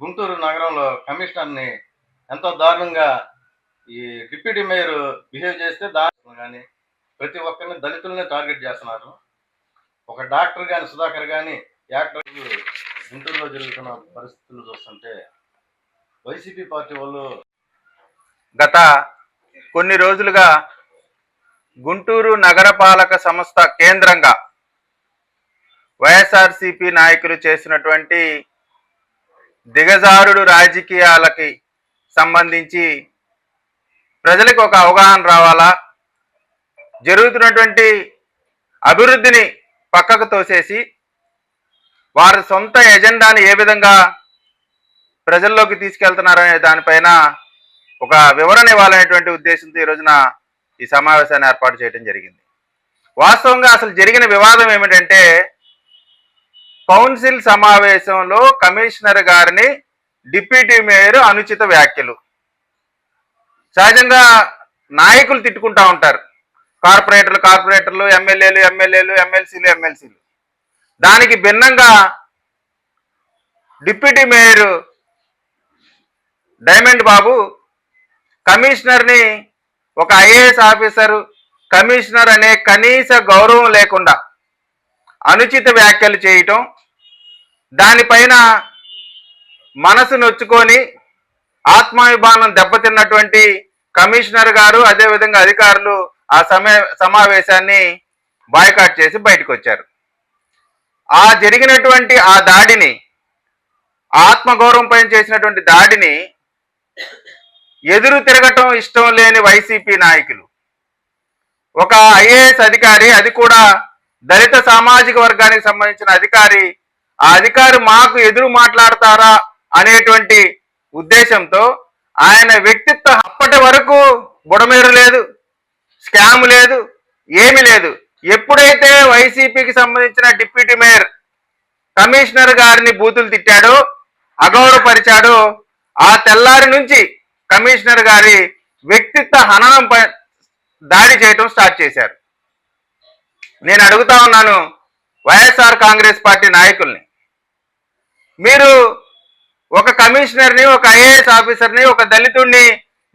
గుంటూరు నగరంలో కమిషనర్ని ఎంతో దారుణంగా ఈ డిప్యూటీ మేయర్ బిహేవ్ చేస్తే దారుణం కానీ ప్రతి ఒక్కరిని దళితులనే టార్గెట్ చేస్తున్నారు. ఒక డాక్టర్ కానీ సుధాకర్ కానీ యాక్టర్ గుంటూరులో జరుగుతున్న పరిస్థితులు చూస్తుంటే వైసీపీ పార్టీ వాళ్ళు గత కొన్ని రోజులుగా గుంటూరు నగరపాలక సంస్థ కేంద్రంగా వైఎస్ఆర్సిపి నాయకులు చేసినటువంటి దిగజారుడు రాజకీయాలకి సంబంధించి ప్రజలకు ఒక అవగాహన రావాలా? జరుగుతున్నటువంటి అభివృద్ధిని పక్కకు తోసేసి వారి సొంత ఎజెండాని ఏ విధంగా ప్రజల్లోకి తీసుకెళ్తున్నారనే దానిపైన ఒక వివరణ ఇవ్వాలనేటువంటి ఉద్దేశంతో ఈ రోజున ఈ సమావేశాన్ని ఏర్పాటు చేయడం జరిగింది. వాస్తవంగా అసలు జరిగిన వివాదం ఏమిటంటే కౌన్సిల్ సమావేశంలో కమిషనర్ గారిని డిప్యూటీ మేయర్ అనుచిత వ్యాఖ్యలు. సహజంగా నాయకులు తిట్టుకుంటా ఉంటారు. కార్పొరేటర్లు కార్పొరేటర్లు ఎమ్మెల్యేలు ఎమ్మెల్యేలు ఎమ్మెల్సీలు ఎమ్మెల్సీలు. దానికి భిన్నంగా డిప్యూటీ మేయర్ డైమండ్ బాబు కమిషనర్ని ఒక ఐఏఎస్ ఆఫీసర్ కమిషనర్ అనే కనీస గౌరవం లేకుండా అనుచిత వ్యాఖ్యలు చేయటం దానిపైన మనసు నొచ్చుకొని ఆత్మాభిమానం దెబ్బతిన్నటువంటి కమిషనర్ గారు అదేవిధంగా అధికారులు ఆ సమయ సమావేశాన్ని బాయ్కాట్ చేసి బయటకు వచ్చారు ఆ జరిగినటువంటి ఆ దాడిని ఆత్మగౌరవం పైన చేసినటువంటి దాడిని ఎదురు తిరగటం ఇష్టం లేని వైసీపీ నాయకులు. ఒక ఐఏఎస్ అధికారి అది కూడా దళిత సామాజిక వర్గానికి సంబంధించిన అధికారి ఆ అధికారి మాకు ఎదురు మాట్లాడతారా అనేటువంటి ఉద్దేశంతో ఆయన వ్యక్తిత్వం అప్పటి వరకు బుడమేరు లేదు స్కామ్ లేదు ఏమీ లేదు. ఎప్పుడైతే వైసీపీకి సంబంధించిన డిప్యూటీ మేయర్ కమిషనర్ గారిని బూతులు తిట్టాడో అగౌరవపరిచాడో ఆ తెల్లారి నుంచి కమిషనర్ గారి వ్యక్తిత్వ హననం దాడి చేయటం స్టార్ట్ చేశారు. నేను అడుగుతా ఉన్నాను వైఎస్ఆర్ కాంగ్రెస్ పార్టీ నాయకుల్ని. మీరు ఒక కమిషనర్ని ఒక ఐఏఎస్ ఆఫీసర్ని ఒక దళితుడిని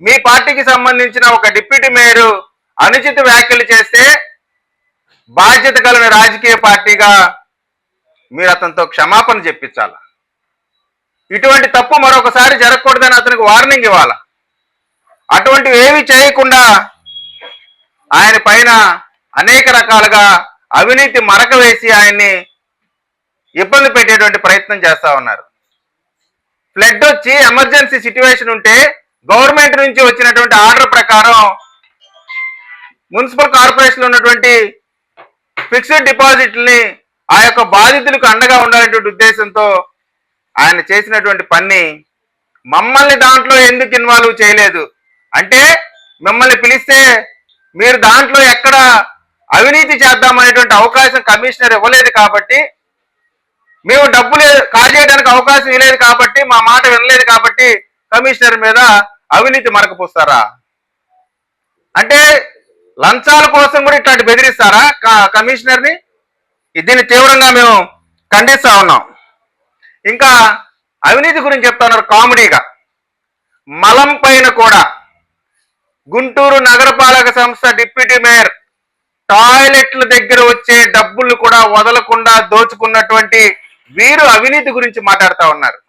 మీ పార్టీకి సంబంధించిన ఒక డిప్యూటీ మేయర్ అనుచిత వ్యాఖ్యలు చేస్తే బాధ్యత కలిగిన రాజకీయ పార్టీగా మీరు అతనితో క్షమాపణ చెప్పించాలి? ఇటువంటి తప్పు మరొకసారి జరగకూడదని అతనికి వార్నింగ్ ఇవ్వాల? అటువంటివి ఏవి చేయకుండా ఆయన పైన అనేక రకాలుగా అవినీతి మరక వేసి ఆయన్ని ఇబ్బంది పెట్టేటువంటి ప్రయత్నం చేస్తా ఉన్నారు. ఫ్లడ్ వచ్చి ఎమర్జెన్సీ సిచ్యువేషన్ ఉంటే గవర్నమెంట్ నుంచి వచ్చినటువంటి ఆర్డర్ ప్రకారం మున్సిపల్ కార్పొరేషన్లో ఉన్నటువంటి ఫిక్స్డ్ డిపాజిట్ని ఆ యొక్క బాధితులకు అండగా ఉండాలనేటువంటి ఉద్దేశంతో ఆయన చేసినటువంటి పని మమ్మల్ని దాంట్లో ఎందుకు ఇన్వాల్వ్ చేయలేదు? అంటే మిమ్మల్ని పిలిస్తే మీరు దాంట్లో ఎక్కడ అవినీతి చేద్దామనేటువంటి అవకాశం కమిషనర్ ఇవ్వలేదు కాబట్టి మేము డబ్బులు కాజేయడానికి అవకాశం ఇవ్వలేదు కాబట్టి మా మాట వినలేదు కాబట్టి కమిషనర్ మీద అవినీతి మరకపోస్తారా? అంటే లంచాల కోసం కూడా ఇట్లాంటి బెదిరిస్తారా కమిషనర్ని? దీన్ని తీవ్రంగా మేము ఖండిస్తా ఉన్నాం. ఇంకా అవినీతి గురించి చెప్తా ఉన్నారు కామెడీగా. మలం పైన కూడా గుంటూరు నగరపాలక సంస్థ డిప్యూటీ మేయర్ టాయిలెట్ల దగ్గర వచ్చే డబ్బులు కూడా వదలకుండా దోచుకున్నటువంటి వీరు అవినీతి గురించి మాట్లాడుతూ ఉన్నారు.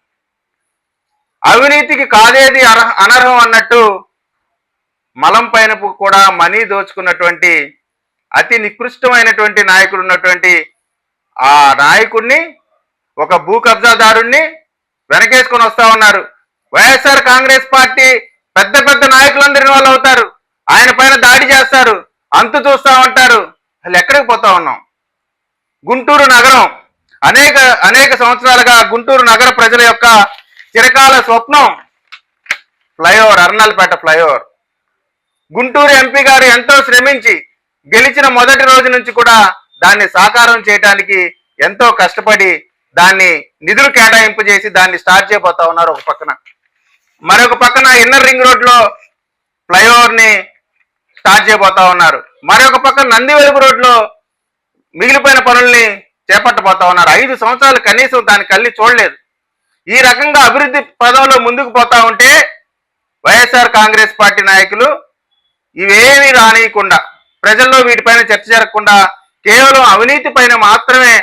అవినీతికి కాదేది అనర్హం అన్నట్టు మలం పైన కూడా మనీ దోచుకున్నటువంటి అతి నికృష్టమైనటువంటి నాయకుడు ఉన్నటువంటి ఆ నాయకుడిని ఒక భూ కబ్జాదారుణ్ణి వెనకేసుకొని వస్తా ఉన్నారు. వైఎస్ఆర్ కాంగ్రెస్ పార్టీ పెద్ద పెద్ద నాయకులందరి వాళ్ళు అవుతారు. ఆయన పైన దాడి చేస్తారు. అంతు చూస్తా ఉంటారు. అసలు ఎక్కడికి పోతా ఉన్నాం? గుంటూరు నగరం. అనేక అనేక సంవత్సరాలుగా గుంటూరు నగర ప్రజల యొక్క చిరకాల స్వప్నం flyover Arundelpet flyover. Guntur MP గారు ఎంతో శ్రమించి గెలిచిన మొదటి రోజు నుంచి కూడా దాన్ని సాకారం చేయడానికి ఎంతో కష్టపడి దాన్ని నిధులు కేటాయింపు చేసి దాన్ని స్టార్ట్ చేయబోతా ఉన్నారు ఒక పక్కన. మరొక పక్కన ఇన్నర్ రింగ్ రోడ్లో ఫ్లైఓవర్ని స్టార్ట్ చేయబోతా ఉన్నారు. మరొక పక్కన నంది రోడ్లో మిగిలిపోయిన పనుల్ని చేపట్టబోతా ఉన్నారు. ఐదు సంవత్సరాలు కనీసం దాని కళ్ళి చూడలేదు. ఈ రకంగా అభివృద్ధి పదంలో ముందుకు పోతా ఉంటే వైఎస్ఆర్ కాంగ్రెస్ పార్టీ నాయకులు ఇవేమీ రానియకుండా ప్రజల్లో వీటిపైన చర్చ జరగకుండా కేవలం అవినీతి పైన మాత్రమే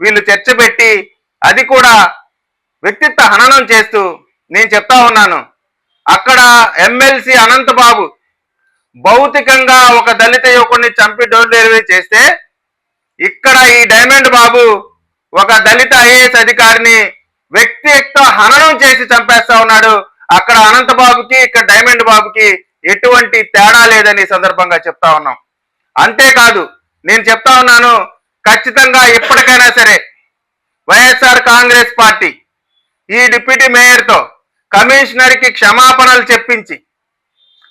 వీళ్ళు చర్చ పెట్టి అది కూడా వ్యక్తిత్వ హననం చేస్తూ నేను చెప్తా ఉన్నాను. అక్కడ ఎమ్మెల్సీ అనంతబాబు భౌతికంగా ఒక దళిత యువకుడిని చంపి డోర్ డెలివరీ చేస్తే ఇక్కడ ఈ డైమండ్ బాబు ఒక దళిత ఐఏఎస్ అధికారిని వ్యక్తిత్వ హననం చేసి చంపేస్తా ఉన్నాడు. అక్కడ అనంత బాబుకి ఇక్కడ డైమండ్ బాబుకి ఎటువంటి తేడా లేదని సందర్భంగా చెప్తా ఉన్నాం. అంతేకాదు నేను చెప్తా ఉన్నాను ఖచ్చితంగా ఎప్పటికైనా సరే వైఎస్ఆర్ కాంగ్రెస్ పార్టీ ఈ డిప్యూటీ మేయర్తో కమిషనర్కి క్షమాపణలు చెప్పించి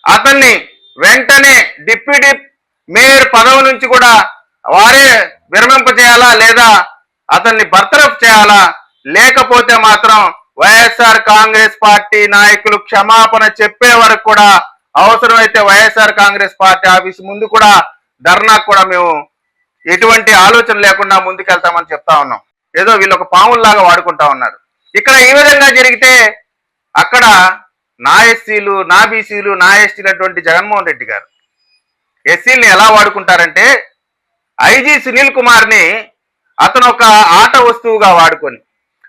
అతన్ని వెంటనే డిప్యూటీ మేయర్ పదవి నుంచి కూడా వారే విరమింప చేయాలా లేదా అతన్ని బర్తరఫ్ చేయాలా? లేకపోతే మాత్రం వైఎస్ఆర్ కాంగ్రెస్ పార్టీ నాయకులు క్షమాపణ చెప్పే వరకు కూడా అవసరమైతే వైఎస్ఆర్ కాంగ్రెస్ పార్టీ ఆఫీస్ ముందు కూడా ధర్నా కూడా మేము ఎటువంటి ఆలోచన లేకుండా ముందుకెళ్తామని చెప్తా ఉన్నాం. ఏదో వీళ్ళు ఒక పాముల్లాగా వాడుకుంటా ఉన్నారు. ఇక్కడ ఈ విధంగా జరిగితే అక్కడ నా ఎస్సీలు నా బీసీలు నా ఎస్టీలు అటువంటి జగన్మోహన్ రెడ్డి గారు. ఎస్సీలను ఎలా వాడుకుంటారంటే ఐజీ సునీల్ కుమార్ని అతను ఒక ఆట వస్తువుగా వాడుకొని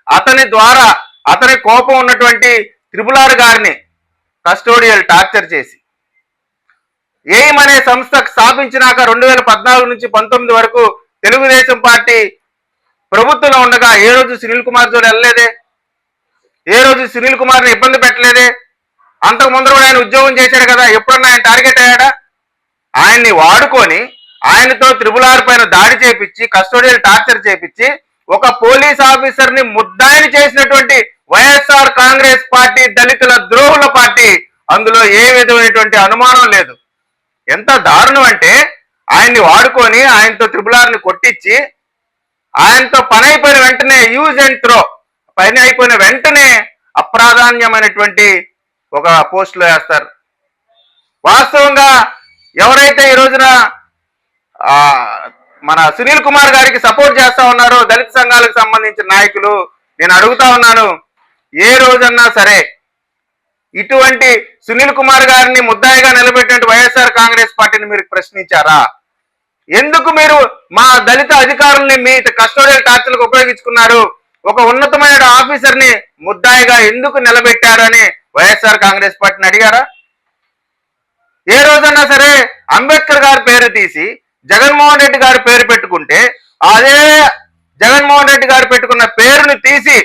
అతని ద్వారా అతని కోపం ఉన్నటువంటి త్రిపులార్ గారిని కస్టోడియల్ టార్చర్ చేసి ఎయిమ్ అనే సంస్థ స్థాపించినాక రెండు వేల పద్నాలుగు నుంచి పంతొమ్మిది వరకు తెలుగుదేశం పార్టీ ప్రభుత్వంలో ఉండగా ఏ రోజు సునీల్ కుమార్ జోలి వెళ్ళలేదే? ఏ రోజు సునీల్ కుమార్ని ఇబ్బంది పెట్టలేదే? అంతకు ముందర కూడా ఆయన ఉద్యోగం చేశాడు కదా ఎప్పుడన్నా ఆయన టార్గెట్ అయ్యాడా? ఆయన్ని వాడుకొని ఆయనతో త్రిపుల్ ఆర్ పైన దాడి చేపించి కస్టోడియల్ టార్చర్ చేపించి ఒక పోలీస్ ఆఫీసర్ని ముద్దాయిని చేసినటువంటి వైఎస్ఆర్ కాంగ్రెస్ పార్టీ దళితుల ద్రోహుల పార్టీ. అందులో ఏ విధమైనటువంటి అనుమానం లేదు. ఎంత దారుణం అంటే ఆయన్ని వాడుకొని ఆయనతో త్రిపుల్ ఆర్ని కొట్టించి ఆయనతో పని అయిపోయిన వెంటనే యూజ్ అండ్ త్రో పని అయిపోయిన వెంటనే అప్రాధాన్యమైనటువంటి ఒక పోస్టులో వేస్తారు. వాస్తవంగా ఎవరైతే ఈ రోజున మన సునీల్ కుమార్ గారికి సపోర్ట్ చేస్తా ఉన్నారు. దళిత సంఘాలకు సంబంధించిన నాయకులు. నేను అడుగుతా ఉన్నాను ఏ రోజన్నా సరే ఇటువంటి సునీల్ కుమార్ గారిని ముద్దాయిగా నిలబెట్టినట్టు వైఎస్ఆర్ కాంగ్రెస్ పార్టీని మీరు ప్రశ్నించారా? ఎందుకు మీరు మా దళిత అధికారుల్ని మీ కస్టోడియల్ టార్చర్లకు ఉపయోగించుకున్నారు? ఒక ఉన్నతమైన ఆఫీసర్ని ముద్దాయిగా ఎందుకు నిలబెట్టారని వైఎస్ఆర్ కాంగ్రెస్ పార్టీని అడిగారా? ఏ రోజన్నా సరే అంబేద్కర్ గారి పేరు తీసి జగన్మోహన్ రెడ్డి గారి పేరు పెట్టుకుంటే అదే జగన్మోహన్ రెడ్డి గారు పెట్టుకున్న పేరుని తీసి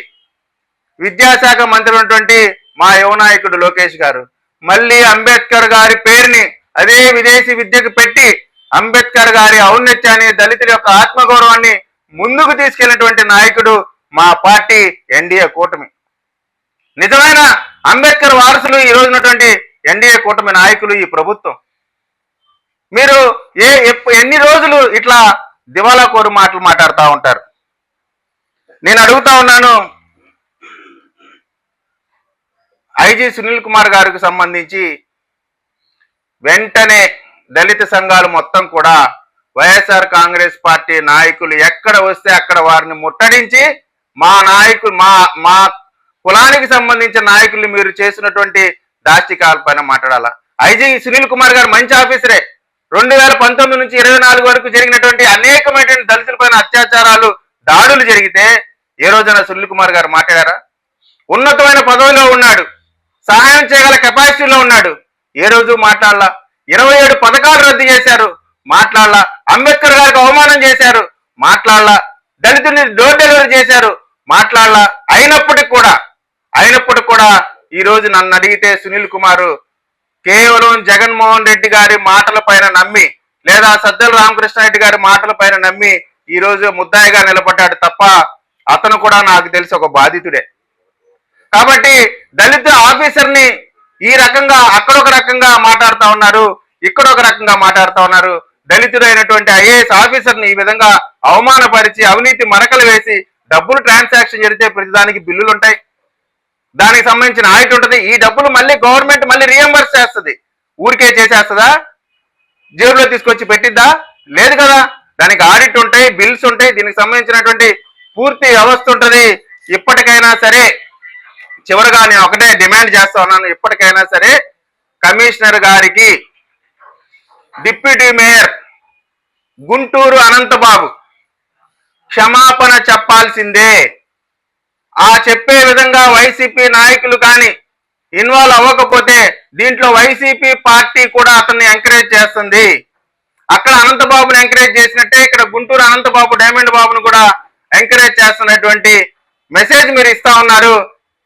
విద్యాశాఖ మంత్రి ఉన్నటువంటి మా యువనాయకుడు లోకేష్ గారు మళ్ళీ అంబేద్కర్ గారి పేరుని అదే విదేశీ విద్యకు పెట్టి అంబేద్కర్ గారి ఔన్నత్యాన్ని దళితుల యొక్క ఆత్మగౌరవాన్ని ముందుకు తీసుకెళ్ళినటువంటి నాయకుడు మా పార్టీ ఎన్డీఏ కూటమి. నిజమైన అంబేద్కర్ వారసులు ఈ రోజునటువంటి ఎన్డీఏ కూటమి నాయకులు ఈ ప్రభుత్వం. మీరు ఏ ఎన్ని రోజులు ఇట్లా దివాలా కోరు మాటలు మాట్లాడుతూ ఉంటారు? నేను అడుగుతా ఉన్నాను. ఐజీ సునీల్ కుమార్ గారికి సంబంధించి వెంటనే దళిత సంఘాలు మొత్తం కూడా వైఎస్ఆర్ కాంగ్రెస్ పార్టీ నాయకులు ఎక్కడ వస్తే అక్కడ వారిని ముట్టడించి మా నాయకులు మా మా కులానికి సంబంధించిన నాయకులు మీరు చేసినటువంటి దాష్టికాల పైన మాట్లాడాలా? ఐజీ సునీల్ కుమార్ గారు మంచి ఆఫీసరే. రెండు వేల పంతొమ్మిది నుంచి ఇరవై నాలుగు వరకు జరిగినటువంటి అనేకమైనటువంటి దళితులపైన అత్యాచారాలు దాడులు జరిగితే ఏ రోజున సునీల్ కుమార్ గారు మాట్లాడారా? ఉన్నతమైన పదవిలో ఉన్నాడు. సహాయం చేయగల కెపాసిటీలో ఉన్నాడు. ఏ రోజు మాట్లాడలా? ఇరవై ఏడు పథకాలు రద్దు చేశారు. మాట్లాడలా? అంబేద్కర్ గారికి అవమానం చేశారు. మాట్లాడలా? దళితుల్ని డోర్ డెలివరీ చేశారు. మాట్లాడలా? అయినప్పటికి కూడా అయినప్పటికి కూడా ఈ రోజు నన్ను అడిగితే సునీల్ కుమార్ కేవలం జగన్మోహన్ రెడ్డి గారి మాటల పైన నమ్మి లేదా సజ్జల రామకృష్ణారెడ్డి గారి మాటల పైన నమ్మి ఈ రోజు ముద్దాయిగా నిలబడ్డాడు తప్ప అతను కూడా నాకు తెలిసి ఒక బాధితుడే. కాబట్టి దళిత ఆఫీసర్ని ఈ రకంగా అక్కడ ఒక రకంగా మాట్లాడుతా ఉన్నారు ఇక్కడ ఒక రకంగా మాట్లాడుతూ ఉన్నారు. దళితుడైనటువంటి ఐఏఎస్ ఆఫీసర్ని ఈ విధంగా అవమానపరిచి అవినీతి మరకలు వేసి డబ్బులు ట్రాన్సాక్షన్ జరిగితే ప్రతిదానికి బిల్లులు ఉంటాయి దానికి సంబంధించిన ఆడిట్ ఉంటుంది. ఈ డబ్బులు మళ్ళీ గవర్నమెంట్ మళ్ళీ రియంబర్స్ చేస్తుంది. ఊరికే చేసేస్తుందా? జేబులో తీసుకొచ్చి పెట్టిద్దా? లేదు కదా. దానికి ఆడిట్ ఉంటాయి బిల్స్ ఉంటాయి. దీనికి సంబంధించినటువంటి పూర్తి వ్యవస్థ ఉంటుంది. ఇప్పటికైనా సరే చివరిగా నేను ఒకటే డిమాండ్ చేస్తా ఉన్నాను. ఇప్పటికైనా సరే కమిషనర్ గారికి డిప్యూటీ మేయర్ గుంటూరు అనంతబాబు క్షమాపణ చెప్పాల్సిందే. ఆ చెప్పే విధంగా వైసీపీ నాయకులు కానీ ఇన్వాల్వ్ అవ్వకపోతే దీంట్లో వైసీపీ పార్టీ కూడా అతన్ని ఎంకరేజ్ చేస్తుంది. అక్కడ అనంతబాబుని ఎంకరేజ్ చేసినట్టే ఇక్కడ గుంటూరు అనంతబాబు డైమండ్ బాబును కూడా ఎంకరేజ్ చేస్తున్నటువంటి మెసేజ్ మీరు ఇస్తా ఉన్నారు.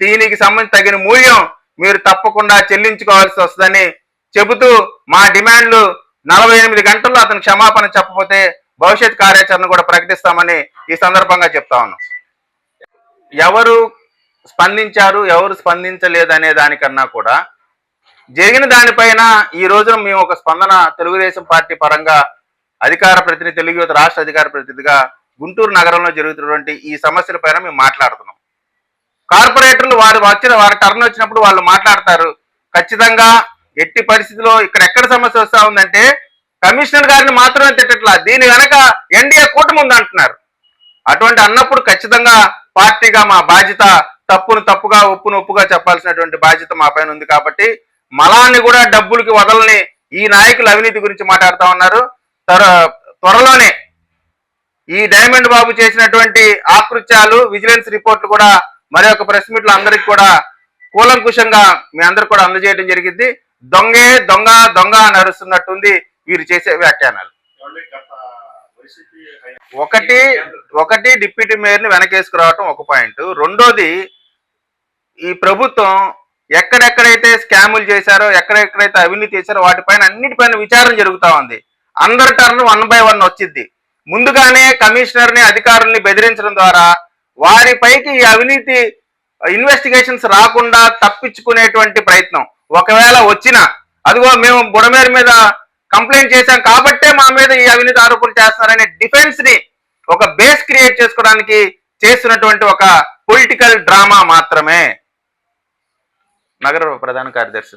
దీనికి సంబంధించి తగిన మూల్యం మీరు తప్పకుండా చెల్లించుకోవాల్సి వస్తుందని చెబుతూ మా డిమాండ్లు నలభై ఎనిమిది గంటల్లో అతను క్షమాపణ చెప్పకపోతే భవిష్యత్ కార్యాచరణ కూడా ప్రకటిస్తామని ఈ సందర్భంగా చెప్తా ఉన్నాం. ఎవరు స్పందించారు ఎవరు స్పందించలేదు అనే దానికన్నా కూడా జరిగిన దానిపైన ఈ రోజున మేము ఒక స్పందన తెలుగుదేశం పార్టీ పరంగా అధికార ప్రతినిధి తెలుగు యువత రాష్ట్ర అధికార ప్రతినిధిగా గుంటూరు నగరంలో జరుగుతున్నటువంటి ఈ సమస్యల పైన మేము మాట్లాడుతున్నాం. కార్పొరేటర్లు వారు వచ్చిన వారి టర్న్ వచ్చినప్పుడు వాళ్ళు మాట్లాడతారు ఖచ్చితంగా ఎట్టి పరిస్థితిలో ఇక్కడ ఎక్కడ సమస్య వస్తా ఉందంటే కమిషనర్ గారిని మాత్రమే తిట్టట్లా దీని వెనక ఎన్డీఏ కూటమి ఉందంటున్నారు. అటువంటి అన్నప్పుడు ఖచ్చితంగా పార్టీగా మా బాధ్యత తప్పును తప్పుగా ఒప్పును ఒప్పుగా చెప్పాల్సినటువంటి బాధ్యత మా పైన ఉంది కాబట్టి మలాన్ని కూడా డబ్బులకి వదలని ఈ నాయకులు అవినీతి గురించి మాట్లాడుతా ఉన్నారు. త్వర- త్వరలోనే ఈ డైమండ్ బాబు చేసినటువంటి ఆకృత్యాలు విజిలెన్స్ రిపోర్ట్లు కూడా మరి ఒక ప్రెస్ మీట్లో అందరికి కూడా కూలంకుషంగా మీ అందరు కూడా అందజేయడం జరిగింది. దొంగే దొంగ దొంగ అని అరుస్తున్నట్టుంది వీరు చేసే వ్యాఖ్యానాలు. ఒకటి ఒకటి డిప్యూటీ మేయర్ని వెనకేసుకురావటం ఒక పాయింట్. రెండోది ఈ ప్రభుత్వం ఎక్కడెక్కడైతే స్కాములు చేశారో ఎక్కడెక్కడైతే అవినీతి చేశారో వాటిపైన అన్నిటిపైన విచారణ జరుగుతూ ఉంది. అందరి టర్న్ వన్ బై వన్ వచ్చింది ముందుగానే కమిషనర్ని అధికారుల్ని బెదిరించడం ద్వారా వారిపైకి ఈ అవినీతి ఇన్వెస్టిగేషన్స్ రాకుండా తప్పించుకునేటువంటి ప్రయత్నం. ఒకవేళ వచ్చినా అదిగో మేము బుడమేరు మీద కంప్లైంట్ చేశాం కాబట్టే మా మీద ఈ అవినీతి ఆరోపణలు చేస్తున్నారనే డిఫెన్స్ని ఒక బేస్ క్రియేట్ చేసుకోవడానికి చేస్తున్నటువంటి ఒక పొలిటికల్ డ్రామా మాత్రమే. నగర ప్రధాన కార్యదర్శి